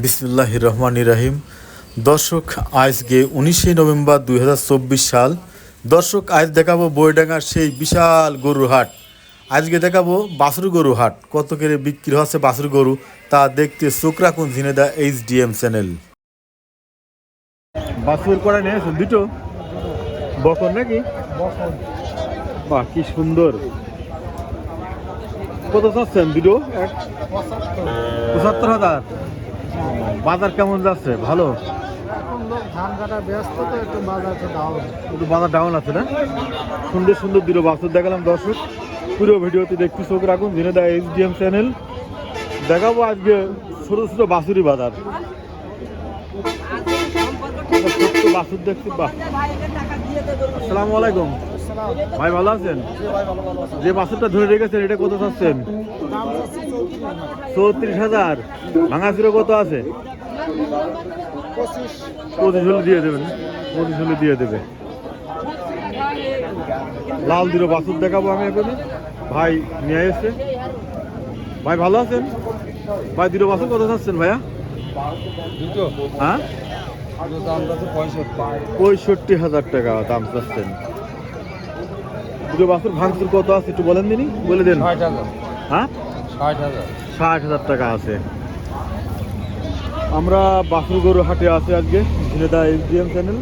বিসমুল্লাহ রহমান রাহিম। দর্শক আজকে উনিশে নভেম্বর দুই হাজার চব্বিশ সাল। দর্শক আজ দেখাবো বইডাঙ্গার সেই বিশাল গরুর হাট। আজকে দেখাবো বাসুর গরু হাট। কত করে বিক্রি হচ্ছে বাসুর গরু তা দেখতে চোখ রাখুন Jhenaidah H D M channel. বাসুর করে নিয়েছেন দুটো? বকর নাকি? বাহ কি সুন্দর। কত চাচ্ছেন দুটো? পঁচাত্তর হাজার। বাজার কেমন যাচ্ছে? ভালো? ধান কাটা ব্যস্ত তো একটু ডাউন ডাউন আছে না? সুন্দর সুন্দর দর্শক। দেখতে রাখুন। চ্যানেল দেখাবো আজকে বাছুরি বাজার। বাহ আসসালামু আলাইকুম। ভাই ভালো আছেন? যে বাছুরটা ধরে রেখেছেন এটা কত চাচ্ছেন? চৌত্রিশ হাজার। ভাঙাচুরো কত আছে? পঁচিশ হলে দিয়ে দেবেন। পঁচিশ হলে দিয়ে দেবে। লাল দিরো বাছুর দেখাবো আমি এখানে। ভাই নিয়ে এসছে। ভাই ভালো আছেন? ভাই দিরো বাছুর কত চাচ্ছেন ভাইয়া? দুটো। হ্যাঁ? পঁয়ষট্টি হাজার টাকা দাম চাচ্ছেন। দুটো বাছুর ভাঙচুর কত আছে একটু বলেন দিনই বলে দেন। হ্যাঁ? ষাট হাজার। টাকা আছে। আমরা বাসুর গরু হাটে আছি আজকে ঝিনেদা এসডিএম চ্যানেল।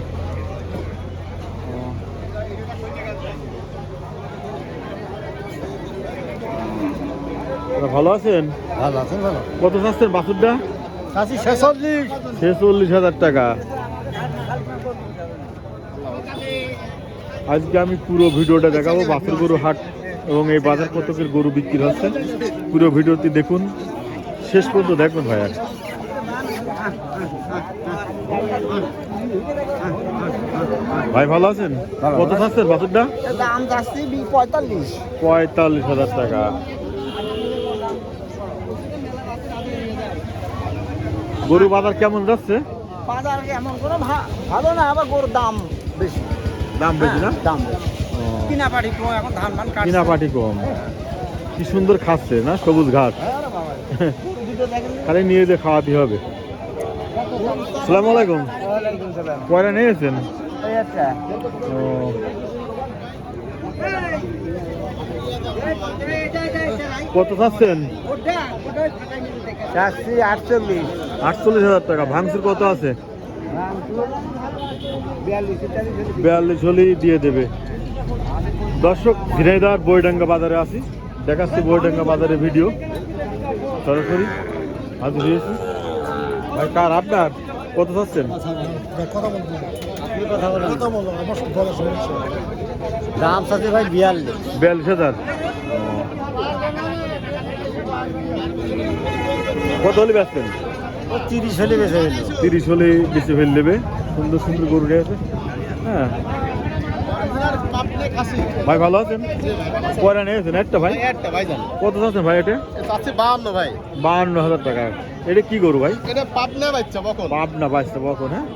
ভালো আছেন? ভালো আছেন ভালো। কত চাচ্ছেন বাসুরটা ছেচল্লিশ। ছেচল্লিশ হাজার টাকা। আজকে আমি পুরো ভিডিওটা দেখাবো বাসুর গরু হাট এবং এই বাজার কতকের গরু বিক্রি হচ্ছে। পুরো ভিডিওটি দেখুন। শেষ পর্যন্ত দেখুন ভাইয়া। ভাই ভালো আছেন? কত চাচ্ছেন বাসুরটা দাম যাচ্ছে পঁয়তাল্লিশ। পঁয়তাল্লিশ হাজার টাকা। গরু বাজার কেমন যাচ্ছে? বাজার এমন কোনো ভালো না আবার গরুর দাম বেশি। দাম বেশি না? দাম বেশি। কিনা পাটি এখন ধান কিনা পাটি কম। কি সুন্দর খাচ্ছে না? সবুজ ঘাস। খালি নিয়ে যে খাওয়াতে হবে। সালাম আলাইকুম। কয়টা নিয়েছেন? ও, কত চাচ্ছেন? আটচল্লিশ। আটচল্লিশ হাজার টাকা। ভাঙচুর কত আছে? বিয়াল্লিশ হলেই দিয়ে দেবে। দর্শক ঝিনাইদার বইডাঙ্গা বাজারে আছি। দেখাচ্ছি বইডাঙ্গা বাজারে ভিডিও। সরাসরি হাজির হয়েছি। ভাই কার? আপনার? কত চাচ্ছেন? দাম সাথে ভাই বিয়াল্লিশ। বিয়াল্লিশ হাজার। কত হলে বেচবেন? তিরিশ হলে বেশি হইল তিরিশ হলে বেশি ফেল দেবে সুন্দর সুন্দর গরু আছে হ্যাঁ। ভাই ভালো আছেন? কয়টা নিয়েছেন একটা ভাই একটা ভাই? কত চাচ্ছেন ভাই এটা? বাহান্ন ভাই বাহান্ন হাজার টাকা। এটা কি গরু ভাই? এটা পাবনা বাচ্চা বকল পাবনা বাঁচতে বকন হ্যাঁ?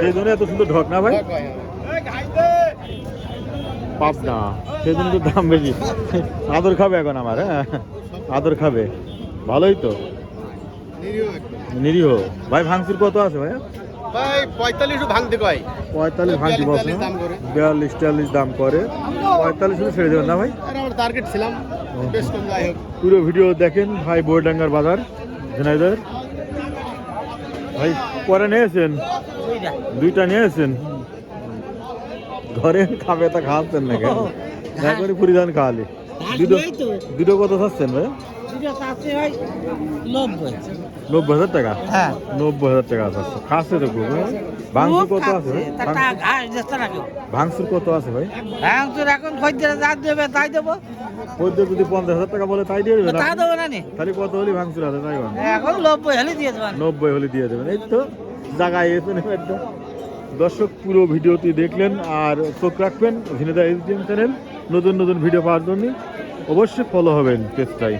সেই জন্য এত সুন্দর ঢক না ভাই? পাবনা। সেই জন্য তো দাম বেশি। আদর খাবে এখন আমার হ্যাঁ? আদর খাবে। ভালোই তো। নিরীহ ভাই ভাঙচুর কত আছে ভাই ভাই পঁয়তাল্লিশ ভাঙতে কয়। পঁয়তাল্লিশ ভাঙচুর বস। বিয়াল্লিশ টিয়াল্লিশ দাম করে। পঁয়তাল্লিশ হলে ছেড়ে দেবেন না ভাই? আমার টার্গেট ছিলাম। পুরো ভিডিও দেখেন ভাই বইডাঙ্গার বাজার ঝিনাইদার ভাই পরে নিয়েছেন? দুইটা। নিয়েছেন? ঘরে খাবে তা খাওয়াচ্ছেন না কেন? না করে পরিধান খাওয়ালে। দুটো দুটো কত খাচ্ছেন ভাই নব্বই। হাজার টাকা? হ্যাঁ। নব্বই হাজার টাকা আছে খাচ্ছে তো খুব হ্যাঁ? ভাঙচুর কত আছে ভাঙচুর কত আছে ভাই? এখন খদ্দের যা দেবে তাই দেবো। ওদের যদি পঞ্চাশ হাজার টাকা বলে তাই দিয়ে দেবেন তা দেবো না নি? তাহলে কত হলে ভাঙচুর আছে তাই এখন নব্বই হলে দিয়ে দেবেন। নব্বই হলে দিয়ে দেবেন এই তো জায়গায় এসে দর্শক পুরো ভিডিওটি দেখলেন আর চোখ রাখবেন অভিনেতা এসডিএম চ্যানেল। নতুন নতুন ভিডিও পাওয়ার জন্য অবশ্যই ফলো হবেন পেজটাই